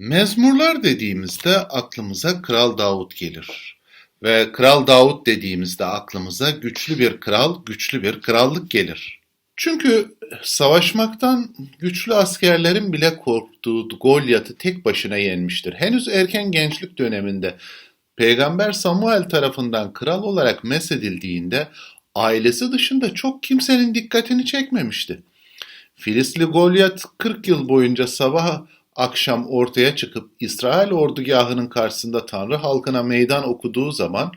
Mezmurlar dediğimizde aklımıza Kral Davut gelir. Ve Kral Davut dediğimizde aklımıza güçlü bir kral, güçlü bir krallık gelir. Çünkü savaşmaktan güçlü askerlerin bile korktuğu Golyat'ı tek başına yenmiştir. Henüz erken gençlik döneminde Peygamber Samuel tarafından kral olarak mesedildiğinde ailesi dışında çok kimsenin dikkatini çekmemişti. Filistli Golyat 40 yıl boyunca sabah akşam ortaya çıkıp İsrail ordugahının karşısında Tanrı halkına meydan okuduğu zaman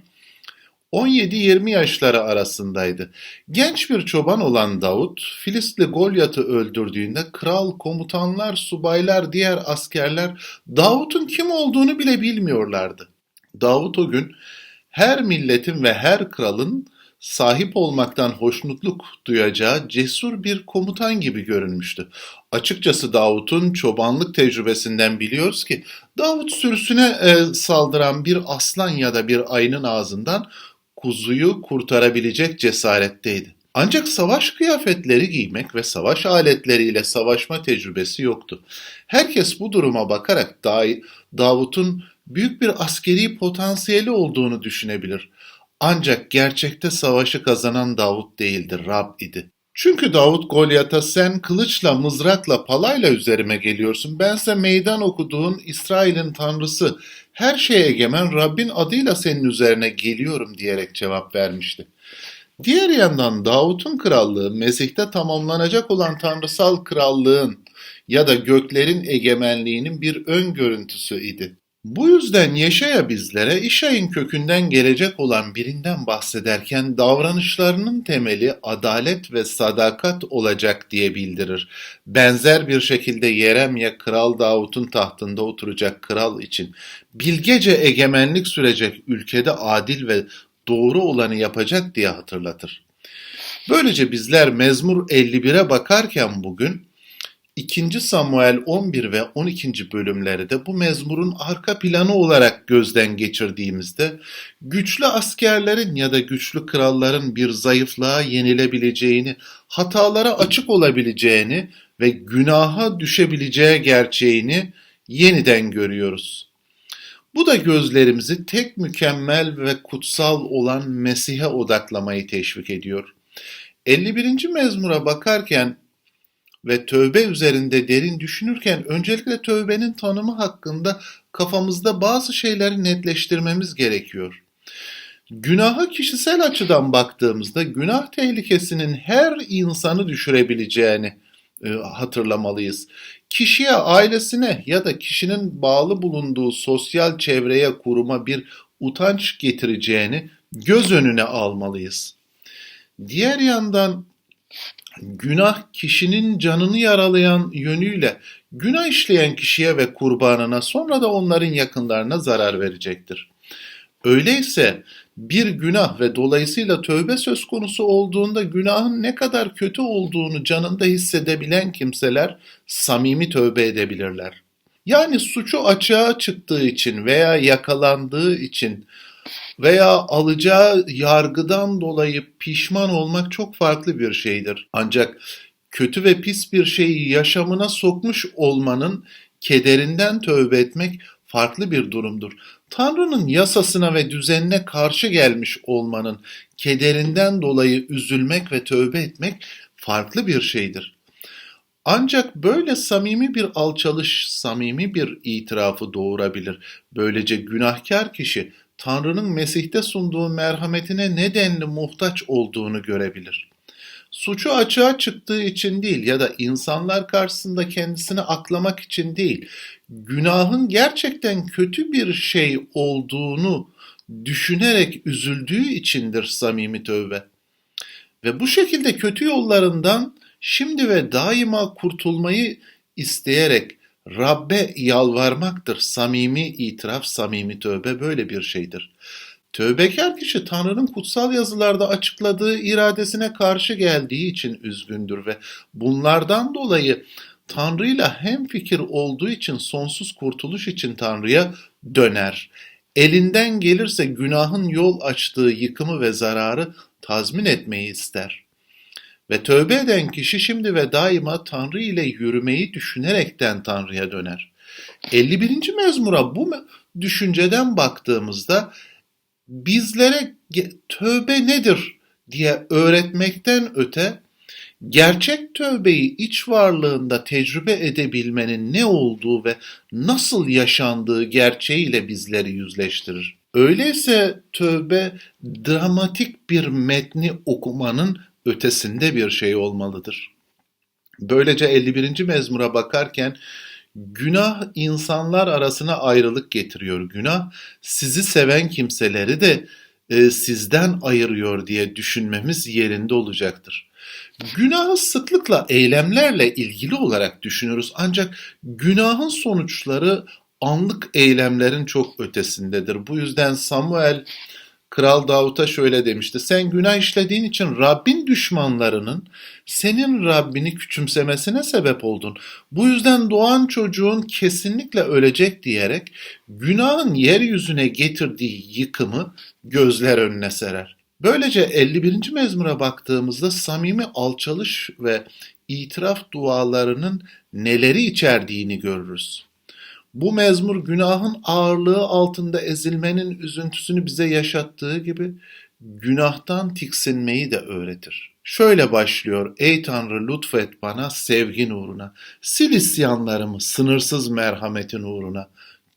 17-20 yaşları arasındaydı. Genç bir çoban olan Davut, Filistli Golyat'ı öldürdüğünde kral, komutanlar, subaylar, diğer askerler Davut'un kim olduğunu bile bilmiyorlardı. Davut o gün her milletin ve her kralın sahip olmaktan hoşnutluk duyacağı cesur bir komutan gibi görünmüştü. Açıkçası Davut'un çobanlık tecrübesinden biliyoruz ki Davut sürüsüne e, saldıran bir aslan ya da bir ayının ağzından kuzuyu kurtarabilecek cesaretteydi. Ancak savaş kıyafetleri giymek ve savaş aletleriyle savaşma tecrübesi yoktu. Herkes bu duruma bakarak Davut'un büyük bir askeri potansiyeli olduğunu düşünebilir. Ancak gerçekte savaşı kazanan Davut değildir, Rab idi. Çünkü Davut Golyat'a sen kılıçla, mızrakla, palayla üzerime geliyorsun. Bense meydan okuduğun İsrail'in tanrısı, her şeye egemen Rabbin adıyla senin üzerine geliyorum diyerek cevap vermişti. Diğer yandan Davut'un krallığı Mesih'te tamamlanacak olan tanrısal krallığın ya da göklerin egemenliğinin bir ön görüntüsü idi. Bu yüzden Yeşaya bizlere İşay'ın kökünden gelecek olan birinden bahsederken davranışlarının temeli adalet ve sadakat olacak diye bildirir. Benzer bir şekilde Yeremye Kral Davut'un tahtında oturacak kral için bilgece egemenlik sürecek ülkede adil ve doğru olanı yapacak diye hatırlatır. Böylece bizler Mezmur 51'e bakarken bugün 2. Samuel 11 ve 12. bölümleri de bu mezmurun arka planı olarak gözden geçirdiğimizde güçlü askerlerin ya da güçlü kralların bir zayıflığa yenilebileceğini, hatalara açık olabileceğini ve günaha düşebileceği gerçeğini yeniden görüyoruz. Bu da gözlerimizi tek mükemmel ve kutsal olan Mesih'e odaklamayı teşvik ediyor. 51. mezmura bakarken ve tövbe üzerinde derin düşünürken öncelikle tövbenin tanımı hakkında kafamızda bazı şeyleri netleştirmemiz gerekiyor. Günaha kişisel açıdan baktığımızda günah tehlikesinin her insanı düşürebileceğini e, hatırlamalıyız. Kişiye, ailesine ya da kişinin bağlı bulunduğu sosyal çevreye, kuruma bir utanç getireceğini göz önüne almalıyız. Diğer yandan Günah kişinin canını yaralayan yönüyle günah işleyen kişiye ve kurbanına sonra da onların yakınlarına zarar verecektir. Öyleyse bir günah ve dolayısıyla tövbe söz konusu olduğunda günahın ne kadar kötü olduğunu canında hissedebilen kimseler samimi tövbe edebilirler. Yani suçu açığa çıktığı için veya yakalandığı için veya alacağı yargıdan dolayı pişman olmak çok farklı bir şeydir. Ancak kötü ve pis bir şeyi yaşamına sokmuş olmanın kederinden tövbe etmek farklı bir durumdur. Tanrı'nın yasasına ve düzenine karşı gelmiş olmanın kederinden dolayı üzülmek ve tövbe etmek farklı bir şeydir. Ancak böyle samimi bir alçalış, samimi bir itirafı doğurabilir. Böylece günahkar kişi Tanrı'nın Mesih'te sunduğu merhametine nedenli muhtaç olduğunu görebilir. Suçu açığa çıktığı için değil ya da insanlar karşısında kendisini aklamak için değil, günahın gerçekten kötü bir şey olduğunu düşünerek üzüldüğü içindir samimi tövbe. Ve bu şekilde kötü yollarından şimdi ve daima kurtulmayı isteyerek Rabbe yalvarmaktır. Samimi itiraf, samimi tövbe böyle bir şeydir. Tövbekar kişi Tanrı'nın kutsal yazılarda açıkladığı iradesine karşı geldiği için üzgündür ve bunlardan dolayı Tanrı'yla hem fikir olduğu için sonsuz kurtuluş için Tanrı'ya döner. Elinden gelirse günahın yol açtığı yıkımı ve zararı tazmin etmeyi ister. Ve tövbe eden kişi şimdi ve daima Tanrı ile yürümeyi düşünerekten Tanrı'ya döner. 51. mezmura bu düşünceden baktığımızda bizlere tövbe nedir diye öğretmekten öte gerçek tövbeyi iç varlığında tecrübe edebilmenin ne olduğu ve nasıl yaşandığı gerçeğiyle bizleri yüzleştirir. Öyleyse tövbe dramatik bir metni okumanın ötesinde bir şey olmalıdır. Böylece 51. mezmura bakarken günah insanlar arasına ayrılık getiriyor. Günah sizi seven kimseleri de e, sizden ayırıyor diye düşünmemiz yerinde olacaktır. Günahı sıklıkla eylemlerle ilgili olarak düşünürüz ancak günahın sonuçları anlık eylemlerin çok ötesindedir. Bu yüzden Samuel Kral Davut'a şöyle demişti. Sen günah işlediğin için Rabbin düşmanlarının senin Rabbini küçümsemesine sebep oldun. Bu yüzden doğan çocuğun kesinlikle ölecek diyerek günahın yeryüzüne getirdiği yıkımı gözler önüne serer. Böylece 51. mezmura baktığımızda samimi alçalış ve itiraf dualarının neleri içerdiğini görürüz. Bu mezmur günahın ağırlığı altında ezilmenin üzüntüsünü bize yaşattığı gibi günahtan tiksinmeyi de öğretir. Şöyle başlıyor. Ey Tanrı lütfet bana sevgin uğruna. Sil isyanlarımı sınırsız merhametin uğruna.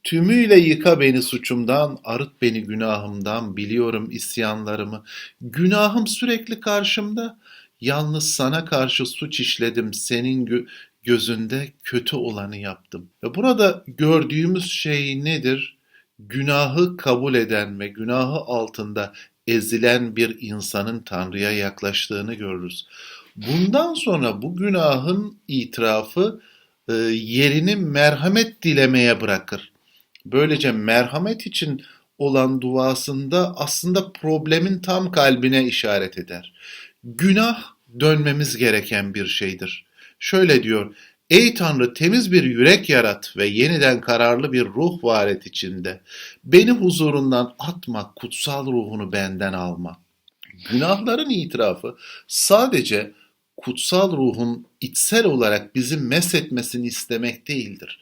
Tümüyle yıka beni suçumdan, arıt beni günahımdan, biliyorum isyanlarımı. Günahım sürekli karşımda. Yalnız sana karşı suç işledim, senin gö- gözünde kötü olanı yaptım. Ve burada gördüğümüz şey nedir? Günahı kabul eden ve günahı altında ezilen bir insanın Tanrı'ya yaklaştığını görürüz. Bundan sonra bu günahın itirafı e, yerini merhamet dilemeye bırakır. Böylece merhamet için olan duasında aslında problemin tam kalbine işaret eder. Günah dönmemiz gereken bir şeydir. Şöyle diyor, Ey Tanrı temiz bir yürek yarat ve yeniden kararlı bir ruh var et içinde. Beni huzurundan atma, kutsal ruhunu benden alma. Günahların itirafı sadece kutsal ruhun içsel olarak bizi meshetmesini istemek değildir.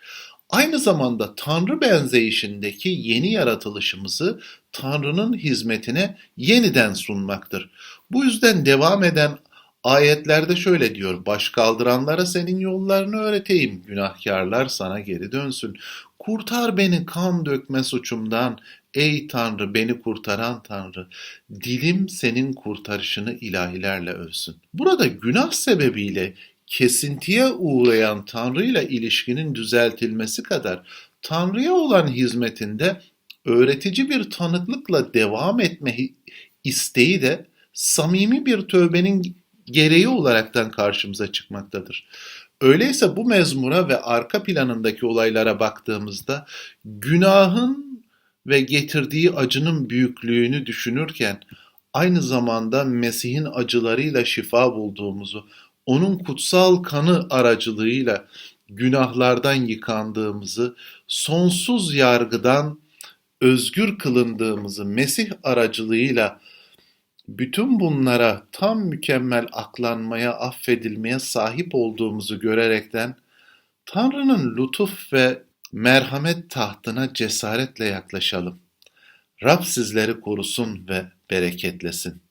Aynı zamanda Tanrı benzeyişindeki yeni yaratılışımızı Tanrı'nın hizmetine yeniden sunmaktır. Bu yüzden devam eden ayetlerde şöyle diyor. Baş kaldıranlara senin yollarını öğreteyim. Günahkarlar sana geri dönsün. Kurtar beni kan dökme suçumdan. Ey Tanrı beni kurtaran Tanrı. Dilim senin kurtarışını ilahilerle övsün. Burada günah sebebiyle kesintiye uğrayan Tanrı ile ilişkinin düzeltilmesi kadar Tanrı'ya olan hizmetinde öğretici bir tanıklıkla devam etme isteği de samimi bir tövbenin gereği olaraktan karşımıza çıkmaktadır. Öyleyse bu mezmura ve arka planındaki olaylara baktığımızda günahın ve getirdiği acının büyüklüğünü düşünürken aynı zamanda Mesih'in acılarıyla şifa bulduğumuzu, onun kutsal kanı aracılığıyla günahlardan yıkandığımızı, sonsuz yargıdan özgür kılındığımızı Mesih aracılığıyla bütün bunlara tam mükemmel aklanmaya, affedilmeye sahip olduğumuzu görerekten Tanrı'nın lütuf ve merhamet tahtına cesaretle yaklaşalım. Rab sizleri korusun ve bereketlesin.